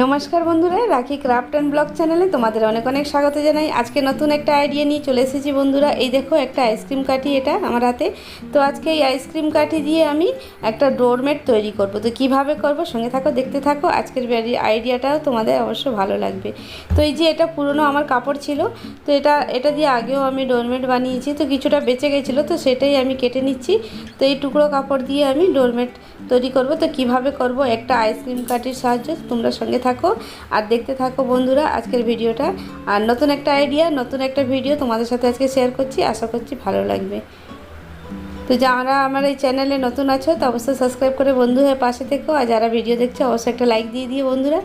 নমস্কার বন্ধুরা, রাখি ক্রাফট অ্যান্ড ব্লগ চ্যানেলে তোমাদের অনেক অনেক স্বাগত জানাই। আজকে নতুন একটা আইডিয়া নিয়ে চলে এসেছি বন্ধুরা। এই দেখো, একটা আইসক্রিম কাঠি এটা আমার হাতে। তো আজকে এই আইসক্রিম কাঠি দিয়ে আমি একটা ডোরমেট তৈরি করব। তো কীভাবে করব সঙ্গে থাকো, দেখতে থাকো। আজকের আইডিয়াটাও তোমাদের অবশ্য ভালো লাগবে। তো এই যে এটা পুরনো আমার কাপড় ছিল, তো এটা এটা দিয়ে আগেও আমি ডোরমেট বানিয়েছি। তো কিছুটা বেঁচে গেছিল, তো সেটাই আমি কেটে নিচ্ছি। তো এই টুকরো কাপড় দিয়ে আমি ডোরমেট তৈরি করব। তো কীভাবে করব একটা আইসক্রিম কাঠির সাহায্যে তোমরা সঙ্গে থাকো আর দেখতে থাকো বন্ধুরা আজকের ভিডিওটা। আর নতুন একটা আইডিয়া নতুন একটা ভিডিও তোমাদের সাথে আজকে শেয়ার করছি, আশা করছি ভালো লাগবে। তো যারা আমার এই চ্যানেলে নতুন আছো, তো অবশ্যই সাবস্ক্রাইব করে বন্ধু হয়ে পাশে থেকো। আর যারা ভিডিও দেখছ, অবশ্যই একটা লাইক দিয়ে দিয়ে বন্ধুরা।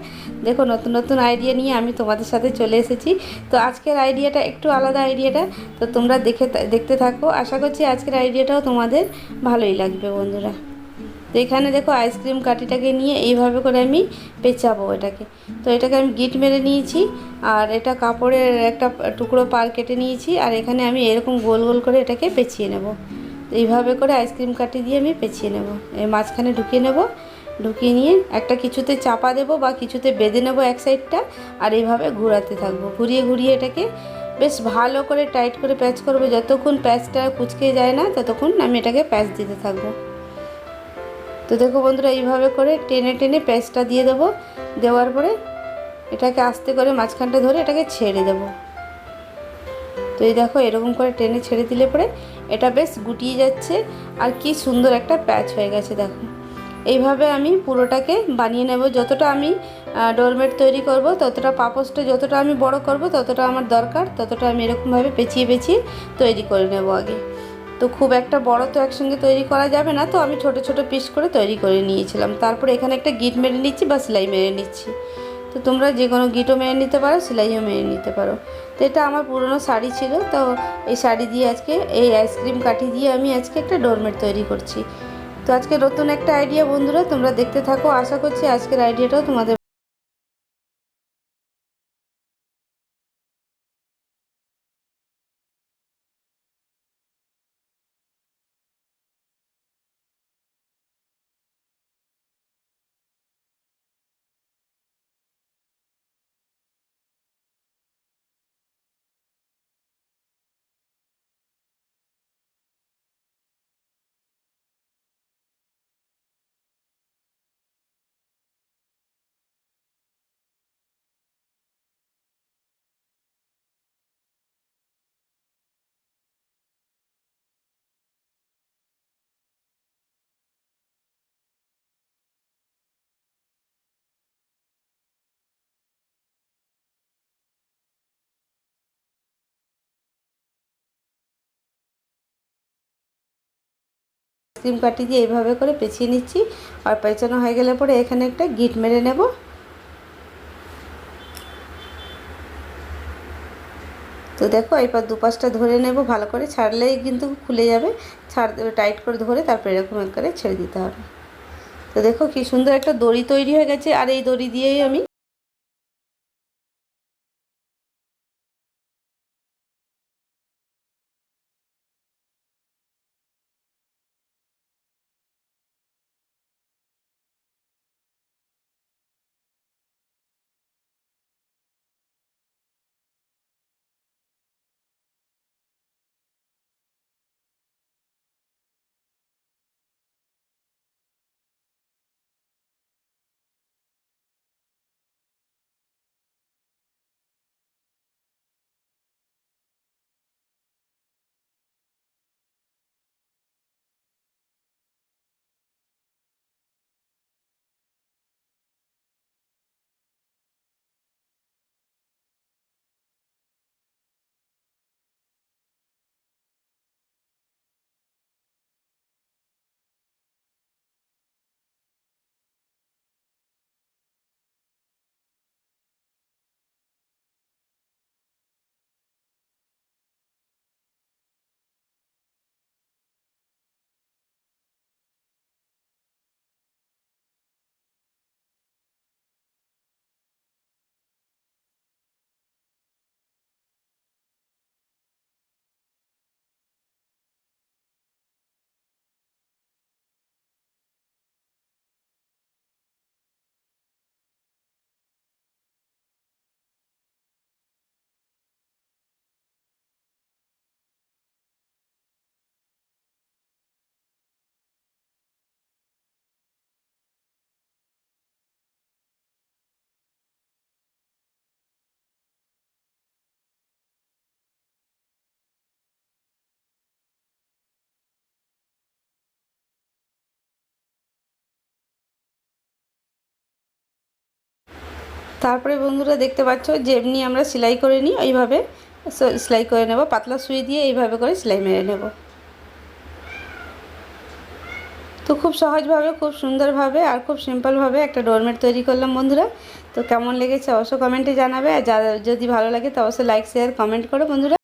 দেখো, নতুন নতুন আইডিয়া নিয়ে আমি তোমাদের সাথে চলে এসেছি। তো আজকের আইডিয়াটা একটু আলাদা আইডিয়াটা তো তোমরা দেখে, দেখতে থাকো। আশা করছি আজকের আইডিয়াটাও তোমাদের ভালোই লাগবে বন্ধুরা। এখানে দেখো আইসক্রিম কাঠিটাকে নিয়ে এইভাবে করে আমি পেঁচাবো এটাকে। তো এটাকে আমি গিট মেরে নিয়েছি আর এটা কাপড়ের একটা টুকরো পার কেটে নিয়েছি আর এখানে আমি এরকম গোল গোল করে এটাকে পেঁচিয়ে নেব। এইভাবে করে আইসক্রিম কাঠি দিয়ে আমি পেঁচিয়ে নেব। এই মাঝখানে ঢুকিয়ে নেব। ঢুকিয়ে নিয়ে একটা কিছুতে চাপা দেবো বা কিছুতে বেঁধে নেব এক সাইডটা আর এইভাবে ঘোরাতে থাকব। ঘুরিয়ে ঘুরিয়ে এটাকে বেশ ভালো করে টাইট করে প্যাচ করব। যতক্ষণ প্যাচটা কুচকে যায় না, ততক্ষণ আমি এটাকে প্যাচ দিতে থাকব। তো দেখো বন্ধুরা, এইভাবে করে টেনে টেনে পেস্টটা দিয়ে দেবো। দেওয়ার পরে এটাকে আস্তে করে মাঝখানটা ধরে এটাকে ছেড়ে দেবো। তো এই দেখো, এরকম করে টেনে ছেড়ে দিলে পরে এটা বেশ গুটিয়ে যাচ্ছে আর কি সুন্দর একটা প্যাচ হয়ে গেছে, দেখো। এইভাবে আমি পুরোটাকে বানিয়ে নেব। যতটা আমি ডোরমেট তৈরি করব, ততটা পাপোসটা যতটা আমি বড় করব, ততটা আমার দরকার, ততটা আমি এরকমভাবে পেঁচিয়ে পেঁচিয়ে তৈরি করে নেব আগে। তো খুব একটা বড় তো একসঙ্গে তৈরি করা যাবে না, তো আমি ছোট ছোট পিস করে তৈরি করে নিয়েছিলাম। তারপরে এখানে একটা গিট মেরে নিচ্ছি বা সেলাই মেরে নিচ্ছি। তো তোমরা যে কোনো গিটও মেরে নিতে পারো, সেলাইও মেরে নিতে পারো। তো এটা আমার পুরনো শাড়ি ছিল, তো এই শাড়ি দিয়ে আজকে, এই আইসক্রিম কাঠি দিয়ে আমি আজকে একটা ডোরমেট তৈরি করছি। তো আজকে নতুন একটা আইডিয়া বন্ধুরা, তোমরা দেখতে থাকো। আশা করছি আজকের আইডিয়াটাও তোমাদের আইসক্রিম কাটি দিয়ে এইভাবে করে পেঁচিয়ে নিচ্ছি আর পেঁচানো হয়ে গেলে পরে এখানে একটা গিট মেরে নেব। তো দেখো, এরপর দুপাশটা ধরে নেব, ভালো করে ছাড়লেই কিন্তু খুলে যাবে। ছাড়, টাইট করে ধরে তারপর এরকম করে ছেড়ে দিতে হবে। তো দেখো কি সুন্দর একটা দড়ি তৈরি হয়ে গেছে, আর এই দড়ি দিয়েই আমি তারপরে বন্ধুরা দেখতে পাচ্ছ, যেমনি আমরা সেলাই করে নিই, ওইভাবে সেলাই করে নেব। পাতলা সুই দিয়ে এইভাবে করে সেলাই মেরে নেব। তো খুব সহজভাবে, খুব সুন্দরভাবে আর খুব সিম্পলভাবে একটা ডোরমেট তৈরি করলাম বন্ধুরা। তো কেমন লেগেছে অবশ্য কমেন্টে জানাবে। আর যদি ভালো লাগে তো অবশ্যই লাইক, শেয়ার, কমেন্ট করো বন্ধুরা।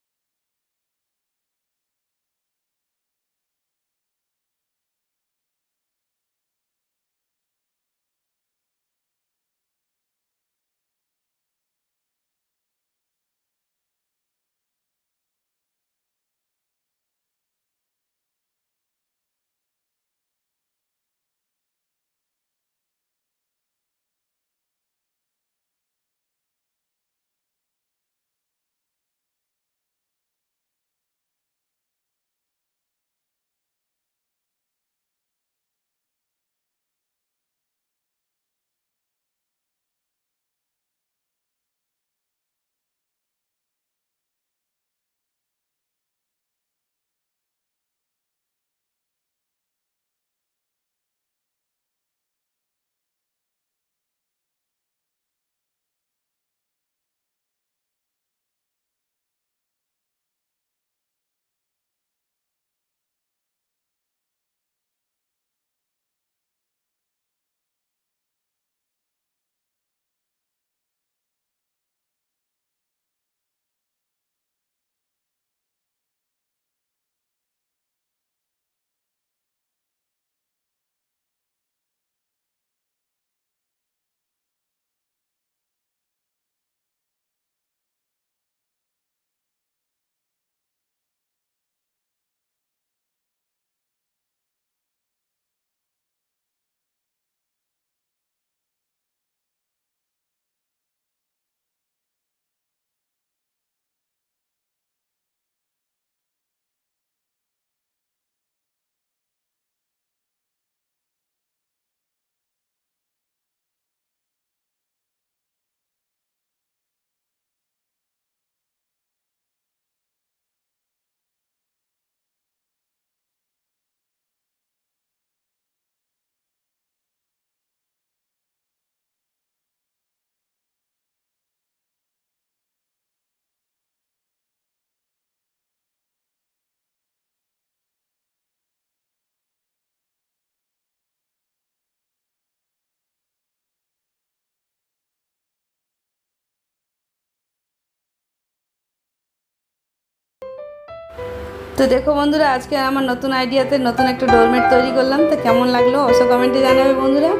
তো দেখো বন্ধুরা, আজকে আমার নতুন আইডিয়াতে নতুন একটা ডোরমেট তৈরি করলাম। তো কেমন লাগল অবশ্যই কমেন্টে জানাবে বন্ধুরা।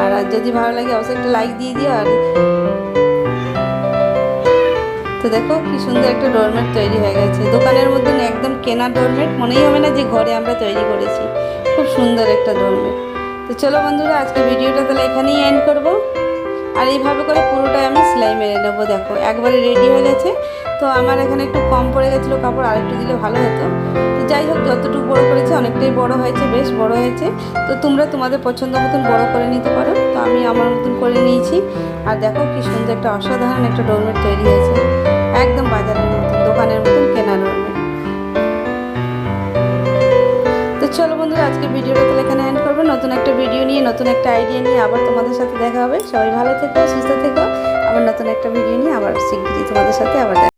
আর যদি ভালো লাগে অবশ্যই একটা লাইক দিয়ে দিও আর তো দেখো কি সুন্দর একটা ডোরমেট তৈরি হয়ে গেছে। দোকানের মধ্যে একদম কেনা ডোরমেট মনেই হবে না যে ঘরে আমরা তৈরি করেছি। খুব সুন্দর একটা ডোরমেট তো চলো বন্ধুরা আজকে ভিডিওটা তাহলে এখানেই এন্ড করব। আর এইভাবে করে পুরোটাই আমি সেলাই মেরে নেব, দেখো। একবারে রেডি হয়ে গেছে। তো আমার এখানে একটু কম পড়ে গেছিল কাপড়, আরেকটু দিলে ভালো হতো। তো যাই হোক, যতটুকু বড় করেছে, অনেকটাই বড় হয়েছে, বেশ বড় হয়েছে। তো তোমরা তোমাদের পছন্দ মতন বড় করে নিতে পারো। তো আমি আমার মতন করে নিয়েছি। আর দেখো কি সুন্দর একটা অসাধারণ একটা ডোরমেট তৈরি হয়েছে। একদম বাজারের মতন, দোকানের মতন কেনা ডোরমেট তো চলো বন্ধুরা আজকে ভিডিওটা তাহলে এখানে এন্ড করব, নতুন একটা ভিডিও নিয়ে, নতুন একটা আইডিয়া নিয়ে আবার তোমাদের সাথে দেখা হবে। সবাই ভালো থেকো, সুস্থ থেকো। আবার নতুন একটা ভিডিও নিয়ে আবার শিগগিরই তোমাদের সাথে আবার দেখা